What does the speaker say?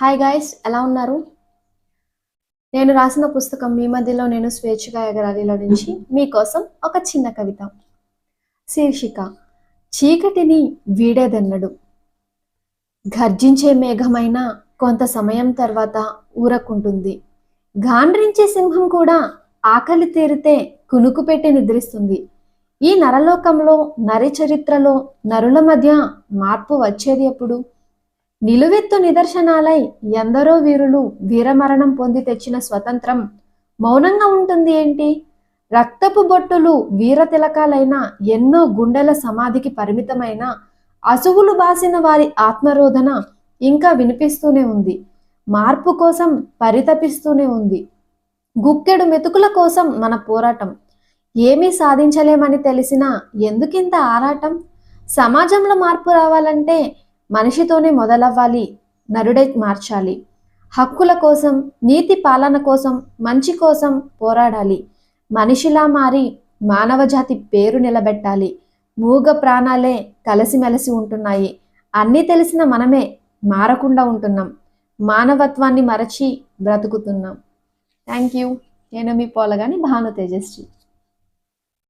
Hi guys ఎలా ఉన్నారు? నేను రాసిన పుస్తకం మీ మధ్యలో నేను స్వేచ్ఛగా ఎగరాలిలో నుంచి మీకోసం ఒక చిన్న కవిత. శీర్షిక చీకటిని వీడేదెన్నడు. గర్జించే మేఘమైన కొంత సమయం తర్వాత ఊరకుంటుంది. గాండ్రించే సింహం కూడా ఆకలి తీరితే కునుకు పెట్టి నిద్రిస్తుంది. ఈ నరలోకంలో నరి చరిత్రలో నరుల మధ్య మార్పు వచ్చేది ఎప్పుడు? నిలువెత్తు నిదర్శనాలై ఎందరో వీరులు వీరమరణం పొంది తెచ్చిన స్వతంత్రం మౌనంగా ఉంటుంది ఏంటి? రక్తపు బొట్టులు వీర తిలకాలైన ఎన్నో గుండెల సమాధికి పరిమితమైన అసువులు బాసిన వారి ఆత్మరోధన ఇంకా వినిపిస్తూనే ఉంది. మార్పు కోసం పరితపిస్తూనే ఉంది. గుక్కెడు మెతుకుల కోసం మన పోరాటం. ఏమీ సాధించలేమని తెలిసినా ఎందుకింత ఆరాటం? సమాజంలో మార్పు రావాలంటే మనిషితోనే మొదలవ్వాలి నరుడే మార్చాలి. హక్కుల కోసం నీతి పాలన కోసం మంచి కోసం పోరాడాలి. మనిషిలా మారి మానవజాతి పేరు నిలబెట్టాలి. మూగ ప్రాణాలే కలిసిమెలిసి ఉంటున్నాయి. అన్నీ తెలిసిన మనమే మారకుండా ఉంటున్నాం. మానవత్వాన్ని మరచి బ్రతుకుతున్నాం. Thank you. నేను మీ పోలగాని భాను తేజస్వి